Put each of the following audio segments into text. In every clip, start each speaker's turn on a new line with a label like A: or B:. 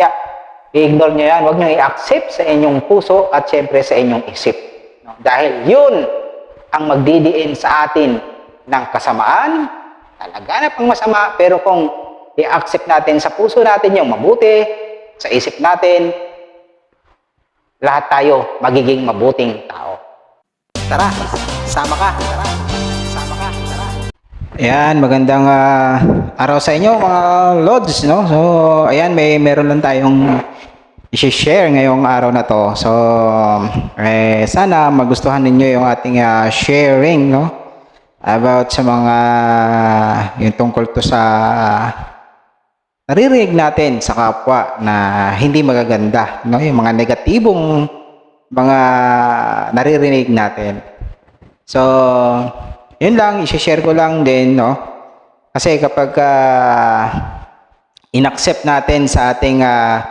A: Kaya, i-ignore nyo yan. Huwag nyo i-accept sa inyong puso at syempre sa inyong isip. No? Dahil yun ang magdidiin sa atin ng kasamaan, talaga na pang masama, pero kung i-accept natin sa puso natin yung mabuti, sa isip natin, lahat tayo magiging mabuting tao. Tara, sama ka. Tara. Ayan, magandang ah, araw sa inyo mga Lods, no? So, ayan, may meron lang tayong i-share ngayong araw na to. So, eh, sana magustuhan ninyo yung ating ah, sharing, no? About sa mga, yung tungkol to sa naririnig natin sa kapwa na hindi magaganda, no? Yung mga negatibong mga naririnig natin. So, yun lang, i-share ko lang din, no? Kasi kapag ah, inaccept natin sa ating ah,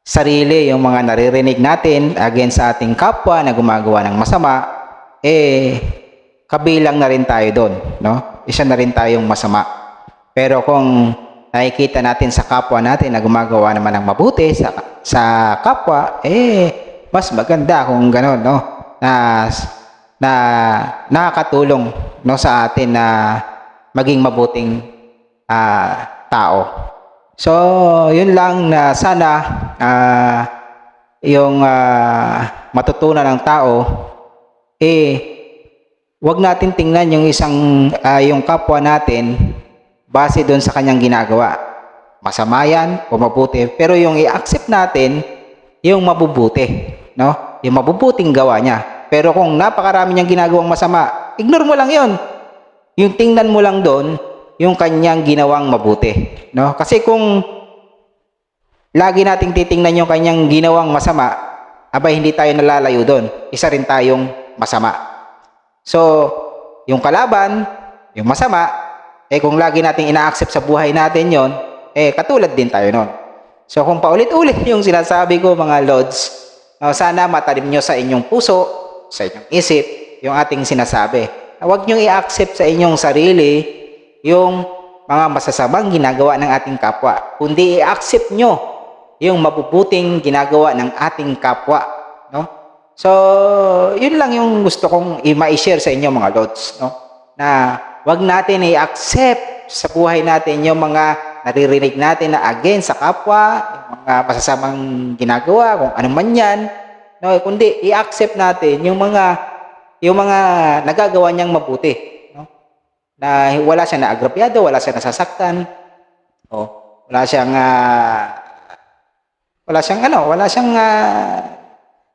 A: sarili yung mga naririnig natin against sa ating kapwa na gumagawa ng masama, eh, kabilang na rin tayo doon, no? Isa na rin tayong masama. Pero kung nakikita natin sa kapwa natin na gumagawa naman ng mabuti sa, sa kapwa, eh, mas maganda kung gano'n, no? Na, na nakakatulong no sa atin na maging mabuting ah, tao. So, yun lang na sana ah, yung ah, matutunan ng tao eh wag natin tingnan yung isang ah, yung kapwa natin base doon sa kanyang ginagawa. Masama yan o mabuti. Pero yung i-accept natin yung mabubuti, no? Yung mabubuting gawa niya. Pero kung napakarami niyang ginagawang masama, ignore mo lang yon. Yung tingnan mo lang doon, yung kanyang ginawang mabuti. No? Kasi kung lagi nating titingnan yung kanyang ginawang masama, abay hindi tayo nalalayo doon. Isa rin tayong masama. So, yung kalaban, yung masama, eh kung lagi nating ina-accept sa buhay natin yon, eh katulad din tayo nun. So kung paulit-ulit yung sinasabi ko mga lords, sana matalim nyo sa inyong puso, sa inyong isip, yung ating sinasabi. Na Huwag nyo i-accept sa inyong sarili yung mga masasamang ginagawa ng ating kapwa, kundi i-accept nyo yung mabubuting ginagawa ng ating kapwa. No? So, yun lang yung gusto kong i-share sa inyo mga lords. No? Na wag natin i-accept sa buhay natin yung mga naririnig natin na against sa kapwa, yung mga masasamang ginagawa, kung ano man yan, no, kundi i-accept natin yung mga yung mga nagagawa niyang mabuti, no? Na wala siyang naagrabyado, wala siyang nasasaktan, o wala siyang ah, wala siyang ano, wala siyang ah,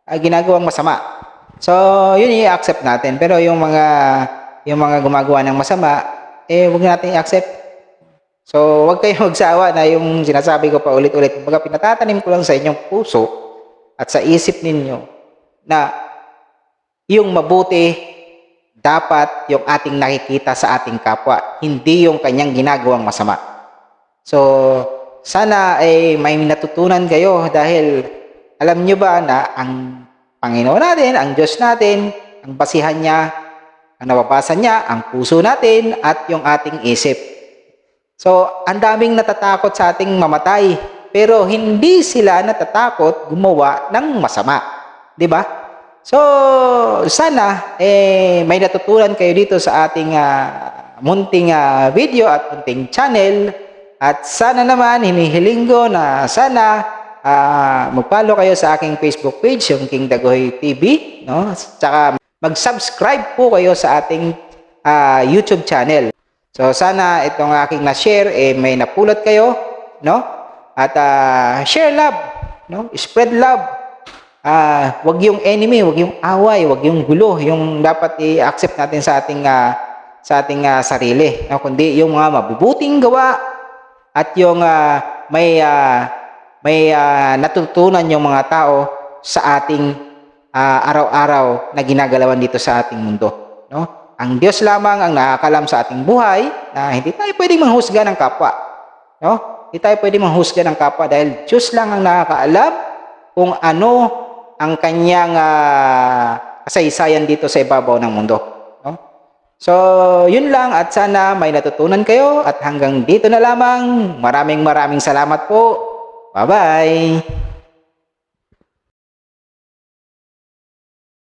A: ah, ginagawang masama. So, yun i-accept natin. Pero yung mga yung mga gumagawa ng masama, eh wag natin i-accept. So, wag kayong magsawa na yung sinasabi ko pa ulit-ulit. Kumbaga, pinatatanim ko lang sa inyong puso at sa isip ninyo na yung mabuti dapat yung ating nakikita sa ating kapwa, hindi yung kanyang ginagawang masama. So, sana ay may natutunan kayo dahil alam nyo ba na ang Panginoon natin, ang Diyos natin, ang basihan niya, ang nababasa niya, ang puso natin at yung ating isip. So, ang daming natatakot sa ating mamatay, pero hindi sila natatakot gumawa ng masama. 'Di ba? So, sana eh may natutunan kayo dito sa ating ah, munting ah, video at munting channel at sana naman hinihiling ko na sana ah, mag-follow kayo sa aking Facebook page, yung King Dagoy TV, no? Tsaka mag-subscribe po kayo sa ating ah, YouTube channel. So sana itong aking na-share eh may napulot kayo, no? At ah, share love, no? Spread love. Ah, wag yung enemy, wag yung away, wag yung gulo, yung dapat i-accept natin sa ating ah, sa ating ah, sarili, no? Kundi yung mga mabubuting gawa at yung ah, may ah, may ah, natutunan yung mga tao sa ating ah, araw-araw na ginagalawan dito sa ating mundo, no? Ang Diyos lamang ang nakakalam sa ating buhay na hindi tayo pwedeng manghusga ng kapwa. No? Hindi tayo pwedeng manghusga ng kapwa dahil Diyos lang ang nakakaalam kung ano ang kanyang ah, kasaysayan dito sa ibabaw ng mundo. No? So, yun lang at sana may natutunan kayo at hanggang dito na lamang. Maraming maraming salamat po Bye-bye!